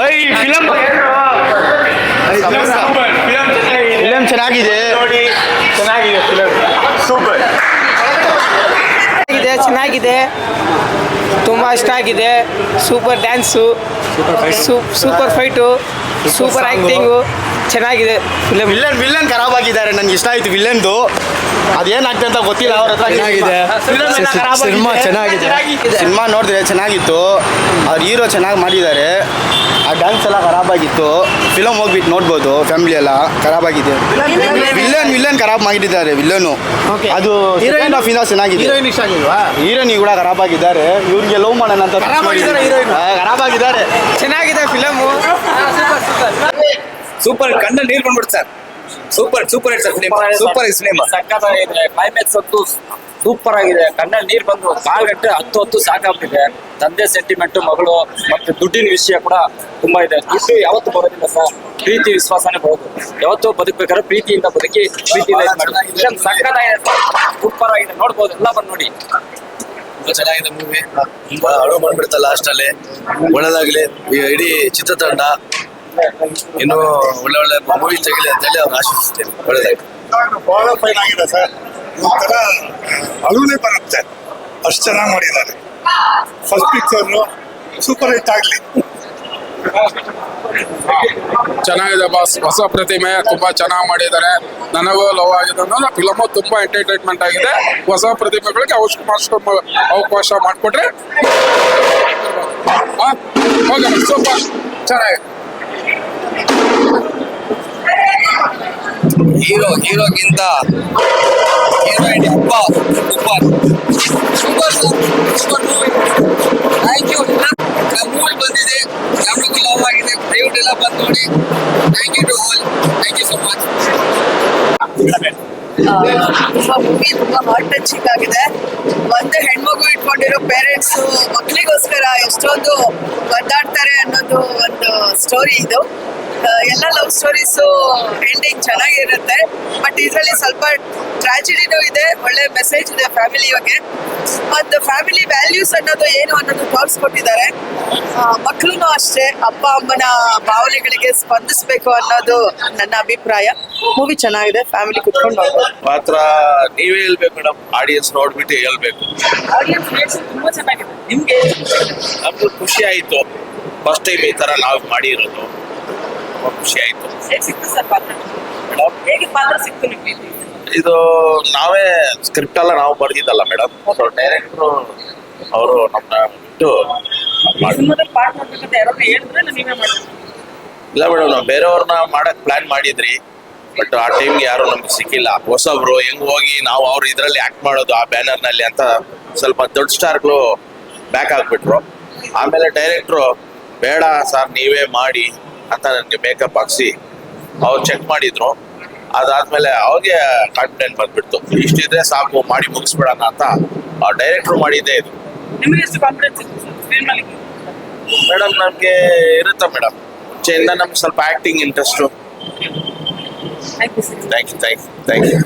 ಓಯ್ film film ಚೆನ್ನಾಗಿದೆ. ನೋಡಿ ಚೆನ್ನಾಗಿದೆ ಫಿಲಮ್ ಸೂಪರ್ ಇದೆ ಚೆನ್ನಾಗಿದೆ. ತುಂಬಾ ಇಷ್ಟ ಆಗಿದೆ. Super dance super fight super acting ಚೆನ್ನಾಗಿದೆ. ಫಿಲಮ್ ವಿಲ್ಲನ್ ವಿಲ್ಲನ್ ಖರಾಬ್ ಆಗಿದ್ದಾರೆ ನನ್ಗೆ ಇಷ್ಟ ಆಯ್ತು ವಿಲ್ಲನ್ದು ಅದೇನಾಗ್ತದೆ ಅಂತ ಗೊತ್ತಿಲ್ಲ ಅವ್ರ ಹತ್ರ ಚೆನ್ನಾಗಿದೆ. ಸಿನಿಮಾ ಚೆನ್ನಾಗಿದೆ. ಸಿನಿಮಾ ನೋಡಿದ್ರೆ ಚೆನ್ನಾಗಿತ್ತು. ಅವ್ರ ಹೀರೋ ಚೆನ್ನಾಗಿ ಮಾಡಿದ್ದಾರೆ. ಆ ಡ್ಯಾನ್ಸ್ ಎಲ್ಲ ಖರಾಬ್ ಆಗಿತ್ತು. ಫಿಲಮ್ ಹೋಗ್ಬಿಟ್ಟು ನೋಡ್ಬೋದು ಫ್ಯಾಮಿಲಿ ಎಲ್ಲ ಖರಾಬ್ ಆಗಿದೆ. ವಿಲ್ಲನ್ ವಿಲ್ಲನ್ ಖರಾಬ್ ಮಾಡಿದ್ದಾರೆ ವಿಲ್ಲನು ಅದು ಹೀರೋಯಿನ್ ಆಫ್ ಇಂದ ಚೆನ್ನಾಗಿದೆ. ಹೀರೋಯಿನ್ ಕೂಡ ಖರಾಬ್ ಆಗಿದ್ದಾರೆ. ಇವ್ರಿಗೆ ಲವ್ ಮಾಡೋಣ ಅಂತ ಖರಾಬ್ ಆಗಿದ್ದಾರೆ heroine. ಹಾ, ಆಗಿದ್ದಾರೆ. ಚೆನ್ನಾಗಿದೆ ಫಿಲಮ್ ಸೂಪರ್ ಕಣ್ಣ ನೀರ್ ಬಂದ್ಬಿಡ್ತಾರೆ super super hit sir cinema super hit cinema ಸಕ್ಕತ್ತಾಗಿದೆ. ಕ್ಲೈಮ್ಯಾಕ್ಸ್ ಅಂತೂ ಸೂಪರ್ ಆಗಿದೆ. ಕಣ್ಣಲ್ಲಿ ನೀರ್ ಬಂದು ಕಾಲ್ ಗಂಟೆ ಹತ್ತು ಹತ್ತು ಸಾಕಾಗ್ತಿದೆ ತಂದೆ ಸೆಂಟಿಮೆಂಟ್ ಮಗಳು ಮತ್ತೆ ದುಡ್ಡಿನ ವಿಷಯ ಕೂಡ ತುಂಬಾ ಇದೆ. ದುಡ್ಡು ಯಾವತ್ತು ಬರೋದಿಲ್ಲ ಸರ್. ಪ್ರೀತಿ ವಿಶ್ವಾಸನೇ ಬರೋದು. ಯಾವತ್ತೂ ಬದುಕಬೇಕಾದ್ರೆ ಪ್ರೀತಿಯಿಂದ ಬದುಕಿ ಪ್ರೀತಿಯಿಂದ ಇದ್ ಸಕ್ಕತ್ತಾಗಿದೆ ಸೂಪರ್ ಆಗಿದೆ. ನೋಡ್ಬೋದು. ಎಲ್ಲ ಬಂದು ನೋಡಿ. ತುಂಬಾ ಚೆನ್ನಾಗಿದೆ ಮೂವಿ ತುಂಬಾ ಅಳು ಬಂದ್ಬಿಡುತ್ತೆ ಲಾಸ್ಟ್ ಅಲ್ಲಿ. ಒಳ್ಳೆದಾಗ್ಲಿ. ಇಡೀ ಚಿತ್ರತಂಡ. ಇನ್ನು ಒಳ್ಳೆ ಒಳ್ಳೆ ಮೂವಿ ತೆಗಿಲಿ ಅಂತೇಳಿ ಅವ್ರು ಆಶಿಸ್ತೇನೆ. ಒಳ್ಳೆದಾಗ್ಲಿ ಬಹಳ ಫೈನ್ ಆಗಿದೆ ಸರ್. ಒಂಥರ ಅಳುನೇ ಬರುತ್ತೆ. ಅಷ್ಟು ಚೆನ್ನಾಗಿ ಮಾಡಿದ್ದಾರೆ. ಫಸ್ಟ್ ಪಿಕ್ಚರ್ ಸೂಪರ್ ಹಿಟ್ ಆಗಲಿ. ಚೆನ್ನಾಗಿದೆ ಬಾಸ್ ಹೊಸ ಪ್ರತಿಮೆ ತುಂಬಾ ಚೆನ್ನಾಗಿ ಮಾಡಿದ್ದಾರೆ. ನನಗೂ ಲವ್ ಆಗಿದೆ ಅನ್ನೋದು ಫಿಲಮು ತುಂಬಾ ಎಂಟರ್ಟೈನ್ಮೆಂಟ್ ಆಗಿದೆ. ಹೊಸ ಪ್ರತಿಮೆಗಳಿಗೆ ಅವಕಾಶ ಅವಕಾಶ ಮಾಡಿಕೊಟ್ರೆ ಸೂಪರ್ ಚೆನ್ನಾಗಿದೆ. ಹೀರೋ, ಹೀರೋಗಿಂತ ಹೀರೋಯಿನ್ ಹಬ್ಬ super super super movie thank you movie ಬಂದಿದೆ. ಎಲ್ಲರಿಗೂ ಲವ್ ಆಗಿದೆ. ದಯವಿಟ್ಟು ಎಲ್ಲ ಬಂದು ನೋಡಿ. Thank you to all thank you so much ತುಂಬಾ ಮೂವಿ ತುಂಬಾ ಹಾರ್ಟ್ ಟಚಿಂಗ್ ಆಗಿದೆ. ಒಂದು ಹೆಣ್ಮಗು ಇಟ್ಕೊಂಡಿರೋ ಪೇರೆಂಟ್ಸ್ ಮಕ್ಕಳಿಗೋಸ್ಕರ ಎಷ್ಟೊಂದು ಒದ್ದಾಡ್ತಾರೆ ಅನ್ನೋದು ಒಂದು ಸ್ಟೋರಿ ಇದು. ಎಲ್ಲ ಲವ್ ಸ್ಟೋರೀಸು ಎಂಡಿಂಗ್ ಚೆನ್ನಾಗಿರುತ್ತೆ. ಬಟ್ ಇದರಲ್ಲಿ ಸ್ವಲ್ಪ ಟ್ರಾಜಿಡಿನೂ ಇದೆ ಒಳ್ಳೆ ಮೆಸೇಜ್ ಇದೆ ಫ್ಯಾಮಿಲಿ ಬಗ್ಗೆ. ಮತ್ತು ಫ್ಯಾಮಿಲಿ ವ್ಯಾಲ್ಯೂಸ್ ಅನ್ನೋದು ಏನು ಅನ್ನೋದು ತೋರಿಸ್ಕೊಟ್ಟಿದ್ದಾರೆ. ಮಕ್ಕಳು ಅಷ್ಟೇ ಅಪ್ಪ ಅಮ್ಮನ ಭಾವನೆಗಳಿಗೆ ಸ್ಪಂದಿಸಬೇಕು ಅನ್ನೋದು ನನ್ನ ಅಭಿಪ್ರಾಯ. ಮೂವಿ ಚೆನ್ನಾಗಿದೆ ಫ್ಯಾಮಿಲಿ ಕುತ್ಕೊಂಡು ನೋಡ್ಬೋದು. ಮಾತ್ರ ನೀವೇ ಹೇಳ್ಬೇಕು ಮೇಡಮ್ ಆಡಿಯನ್ಸ್ ನೋಡ್ಬಿಟ್ಟು ಹೇಳ್ಬೇಕು. ತುಂಬಾ ಚೆನ್ನಾಗಿದೆ. ನಿಮ್ಗೆ? ನಮ್ಗೆ ಖುಷಿ ಆಯ್ತು. ಫಸ್ಟ್ ಟೈಮ್ ಈ ತರ ನಾವು ಮಾಡಿರೋದು. ತುಂಬಾ ಖುಷಿ ಆಯ್ತು. ಹೇಗೆ ಸಿಕ್ತು ಸರ್ ಪಾತ್ರ? ಹೇಗೆ ಪಾತ್ರ ಸಿಕ್ತು ನಿಮ್ಗೆ? ಇದು ನಾವೇ ಸ್ಕ್ರಿಪ್ಟ್ ಎಲ್ಲ ನಾವು ಬರ್ದಿದ್ದಲ್ಲ ಮೇಡಮ್ ಸೊ ಡೈರೆಕ್ಟ್ರು ಅವರು ನಮ್ಮ ಬಿಟ್ಟು ಮಾಡಿ ಸಿನಿಮಾದಲ್ಲಿ ಪಾಠ ಮಾಡ್ಬೇಕಂತ ಯಾರಾದ್ರೂ ಹೇಳಿದ್ರೆ ನೀವೇ ಮಾಡ್ತೀವಿ ಇಲ್ಲ ಮೇಡಮ್ ನಾವು ಬೇರೆಯವ್ರನ್ನ ಮಾಡಕ್ ಪ್ಲಾನ್ ಮಾಡಿದ್ರಿ. ಬಟ್ ಆ ಟೈಮ್ಗೆ ಯಾರು ನಮ್ಗೆ ಸಿಕ್ಕಿಲ್ಲ. ಹೊಸಬ್ರು ಹೆಂಗ್ ಹೋಗಿ ನಾವು ಅವ್ರ ಇದ್ರಲ್ಲಿ ಆಕ್ಟ್ ಮಾಡೋದು ಆ ಬ್ಯಾನರ್ನಲ್ಲಿ ಅಂತ ಸ್ವಲ್ಪ ದೊಡ್ಡ ಸ್ಟಾರ್ಗಳು ಬ್ಯಾಕ್ ಆಗ್ಬಿಟ್ರು. ಆಮೇಲೆ ಡೈರೆಕ್ಟ್ರು ಬೇಡ ಸರ್ ನೀವೇ ಮಾಡಿ. ಅಂತ ನನಗೆ ಮೇಕಪ್ ಹಾಕ್ಸಿ ಅವ್ರು ಚೆಕ್ ಮಾಡಿದ್ರು. ಅದಾದ್ಮೇಲೆ ಅವ್ರಿಗೆ ಕಾನ್ಫಿಡೆಂಟ್ ಬಂದ್ಬಿಡ್ತು. ಇಷ್ಟಿದ್ರೆ ಸಾಕು ಮಾಡಿ ಮುಗಿಸ್ಬಿಡೋಣ ಅಂತ ಆ ಡೈರೆಕ್ಟ್ರು ಮಾಡಿದ್ದೇ ಇದು. ಮೇಡಮ್ ನಮಗೆ ಇರುತ್ತೆ ಮೇಡಮ್ ಮುಂಚೆಯಿಂದ ನಮ್ಗೆ ಸ್ವಲ್ಪ acting interest thank you thank you thank you